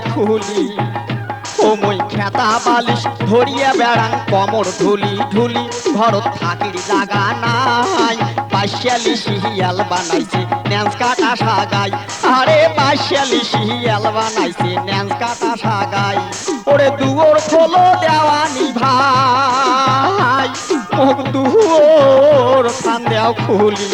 খুলি ওমই খেতা বালিশ ধরিয়া বেড়াং কমর ঢুলি ঢুলি ঘরত থাকির জাগা নাই। পাশালি শিয়াল বানাইছে ন্যান্স কাটা সাগাই। আরে পাশালি শিয়াল বানাইছে ন্যান্স কাটা সাগাই। ওরে দুয়োর খোলো দেওয়ানি ভাই। মুখ দুয়োর খান দেও খুলি।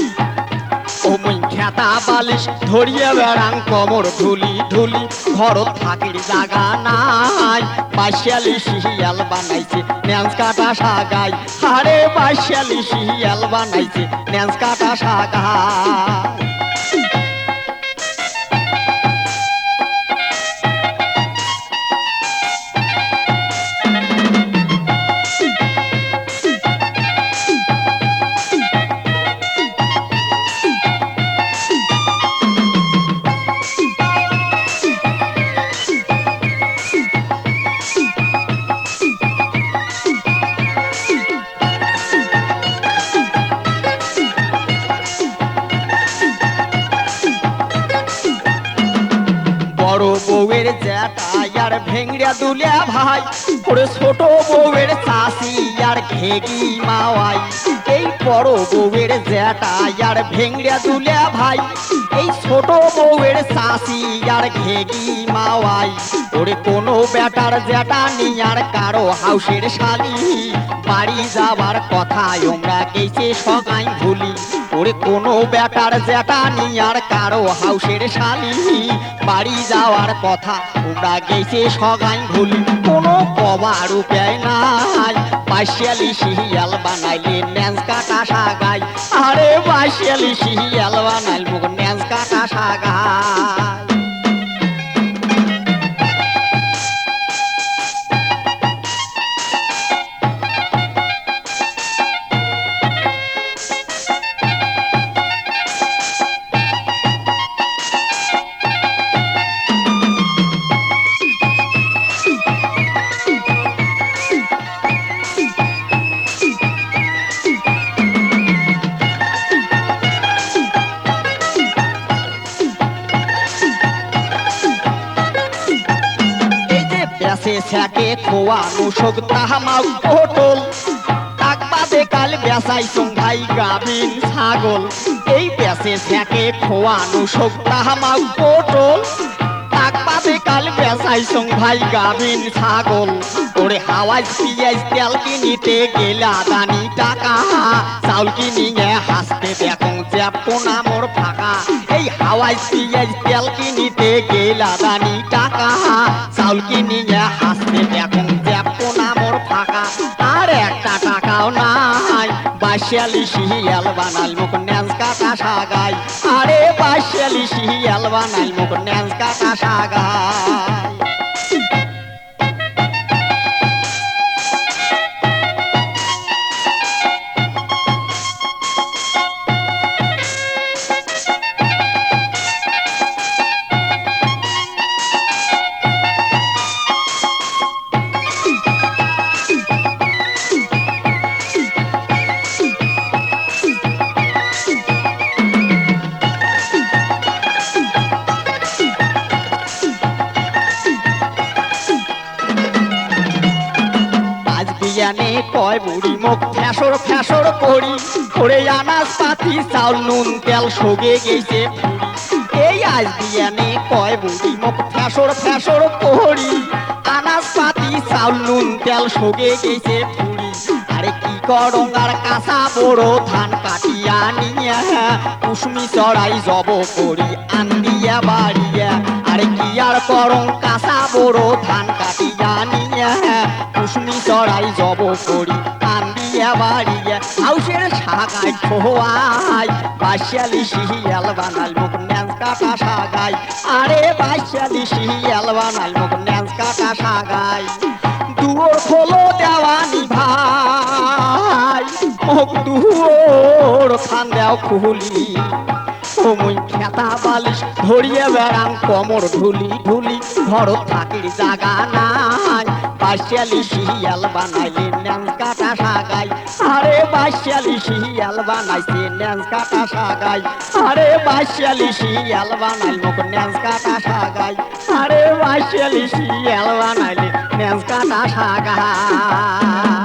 ওমই খেতা বালিশ ধরিয়ে বেড়াং কমর ধুলি ধুলি, ঘর থাকির জাগা নাই। পাশিয়ালি শিহিয়াল বানাইছে ন্যান্স কাটা সাগাই হারে পাশিয়ালি শিহিয়াল বানাইছে ন্যান্স কাটা সাগাই বড় বউয়ের জ্যাটা আর ভেংড়া ভাই। ওরে ছোট বউয়ের চাষি আর ঘেগি মাওয়াই। এই বড় বউয়ের জ্যাটা আর ভেংড়া ভাই। এই ছোট বউয়ের চাষি আর ঘেগি মাওয়াই। ওরে কোনো বেটার জ্যাটা নিয়ার কারও হাউসের শালি। বাড়ি যাবার কথা আমরা গেছে সগাই ভুলি। ওরে কোনো বেটার জ্যাটা আর কারও হাউসের শালি বাড়ি যাওয়ার কথা ওরা গেছে সগাই ভুলি, কোনো কবার উপায় নাই। পাশিয়ালি শিয়াল বানাইলে ন্যাস কাটা সাগাই। আরে পাশিয়ালি শিয়াল বানাইল মুখ ন্যাস কাটা সাগাই। এই যে বেসে ছ্যাকে খোয়ানো শোক পটল। তাক বাদে কাল বেসাই ভাই গাবিন ছাগল। এই বেসে ছ্যাকে খোয়ানো শোক তাহামাও পটল। তাক বাদে কাল বেসাই ভাই গাবিন ছাগল। ওরে হাওয়াজ পিয়াজ তেল কিনিতে গেলা দানি টাকা। চাউল কিনিয়ে হাসতে দেখুন জ্যাপো নামর ফাঁকা। এই হাওয়াজ পিয়াজ তেল কিনিতে গেলা দানি টাকা। চাউল নিয়ে হাসতে দেখুন জ্যাপো নামর ফাঁকা। আর একটা টাকাও নাই। বাসিয়ালি শিয়াল বানাল, মুখ ন্যান্স কাটা সাগাই। আরে বাসিয়ালি শিয়াল বানাল, মুখ ন্যান্স কাটা সাগাই। বিয়ানে কয় বুড়ি মুখ ফ্যাসর ফ্যাসর করি। করে আনাজ পাতি, চাউল, নুন, তেল সগে গেছে। এই আজ বিয়ানে কয় বুড়ি মুখ ফ্যাসর ফ্যাসর করি। আনাজ পাতি, চাউল, নুন, তেল সগে গেছে আরে কি করঙ্গার কাঁচা বড় ধান কাটিয়া নিয়া। কুসুমি চড়াই জব করি, আন্দিয়া বাড়িয়া। আরে কি আর করং, কাঁচা বড় ধান কাটিয়া নিয়া। চড়াই জব করি আন্দিয়া বাড়িয়া হাউসের সাগাই খোয়াই। বাসিয়ালি শিয়াল বানাল, মুখ কাটা সাগাই আরে বাসিয়ালি শিয়াল বানাল, মুখ কাটা সাগাই খোলো দেওয়ানি ভাই, মুখ দুয়োর খান দেও খুলি। ওমই খেতা বালিশ ধরিয়ে বেড়াং কমর ঢুলি ঢুলি, ঘর থাকির জাগা নাই। পাশালি শিয়াল বানাইলে ন্যাং কাটা সাগাই। আরে বাইশালি শিয়াল বানাইছে ন্যাং কাটা সাগাই। আরে বাইশালি শিয়াল বানাই মুখ ন্যাং কাটা সাগাই। আরে বাইশালি শিয়াল বানাইলে ন্যাং কাটা সাগাই।